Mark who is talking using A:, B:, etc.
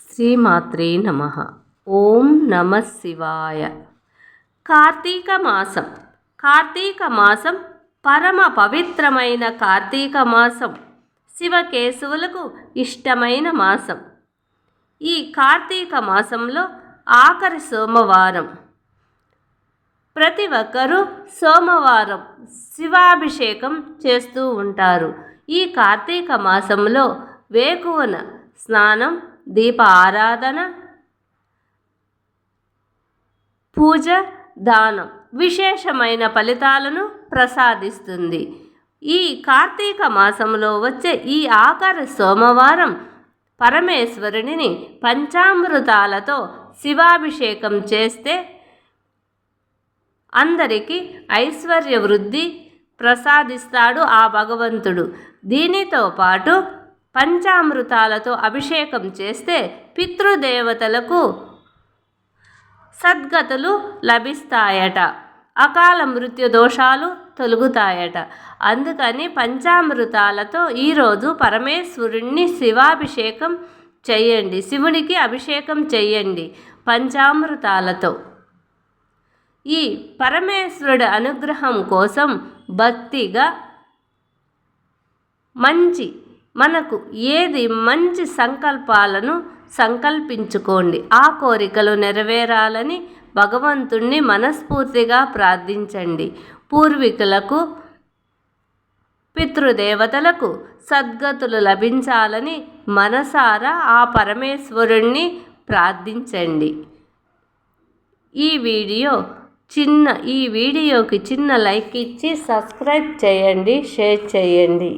A: శ్రీమాత్రే నమ. ఓం నమ శివాయ. కార్తీక మాసం. కార్తీక మాసం పరమ పవిత్రమైన కార్తీక మాసం. శివకేశవులకు ఇష్టమైన మాసం. ఈ కార్తీక మాసంలో ఆఖరి సోమవారం. ప్రతి ఒక్కరూ సోమవారం శివాభిషేకం చేస్తూ ఉంటారు. ఈ కార్తీక మాసంలో వేకువన స్నానం దీప ఆరాధన పూజ దానం విశేషమైన ఫలితాలను ప్రసాదిస్తుంది ఈ కార్తీక మాసంలో వచ్చే ఈ ఆఖరి సోమవారం పరమేశ్వరునిని పంచామృతాలతో శివాభిషేకం చేస్తే అందరికీ ఐశ్వర్య వృద్ధి ప్రసాదిస్తాడు ఆ భగవంతుడు. దీనితో పాటు పంచామృతాలతో అభిషేకం చేస్తే పితృదేవతలకు సద్గతులు లభిస్తాయట. అకాల మృత్యు దోషాలు తొలుగుతాయట. అందుకని పంచామృతాలతో ఈరోజు పరమేశ్వరుణ్ణి శివాభిషేకం చెయ్యండి శివునికి అభిషేకం చెయ్యండి పంచామృతాలతో. ఈ పరమేశ్వరుడి అనుగ్రహం కోసం భక్తిగా మంచి మనకు ఏది మంచి సంకల్పాలను సంకల్పించుకోండి. ఆ కోరికలు నెరవేరాలని భగవంతుణ్ణి మనస్ఫూర్తిగా ప్రార్థించండి. పూర్వీకులకు పితృదేవతలకు సద్గతులు లభించాలని మనసారా ఆ పరమేశ్వరుణ్ణి ప్రార్థించండి. ఈ వీడియో చిన్న ఈ వీడియోకి చిన్న లైక్ ఇచ్చి సబ్స్క్రైబ్ చేయండి షేర్ చేయండి.